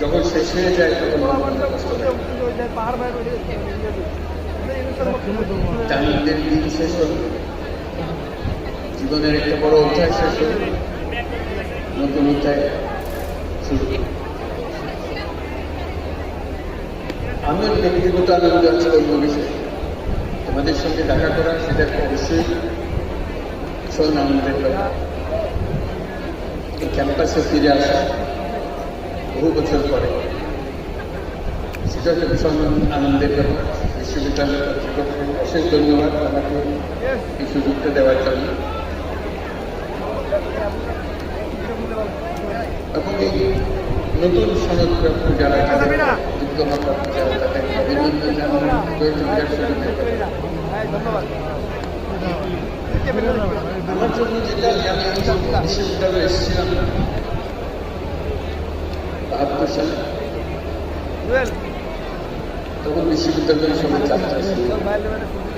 যখন শেষ হয়ে যায় তখন তামিলদের দিন শেষ হল জীবনের একটা বড় অধ্যায় শেষ হল নতুন অধ্যায় শুরু আমার ব্যক্তিগত আনন্দ আছে অন্য বিষয় তোমাদের সঙ্গে দেখা করা সেটা অবশ্যই ভীষণ আনন্দের ব্যাপার। এই ক্যাম্পাসে ফিরে আসা। বহু বছর পরে সেটা একটা ভীষণ আনন্দের ব্যাপার বিশ্ববিদ্যালয় কর্তৃপক্ষকে অশেষ ধন্যবাদ আমাকে এই সুযোগটা দেওয়ার জন্য। এবং এই নতুন সনদপ্রাপ্ত যারা ডিপ্লোমাপ্রাপ্ত যারা আমার জন্য যেটা আমি বিশ্ববিদ্যালয়ে এসেছিলাম বাহাত্তর সালে তখন বিশ্ববিদ্যালয়ের সঙ্গে যাত্রা শুরু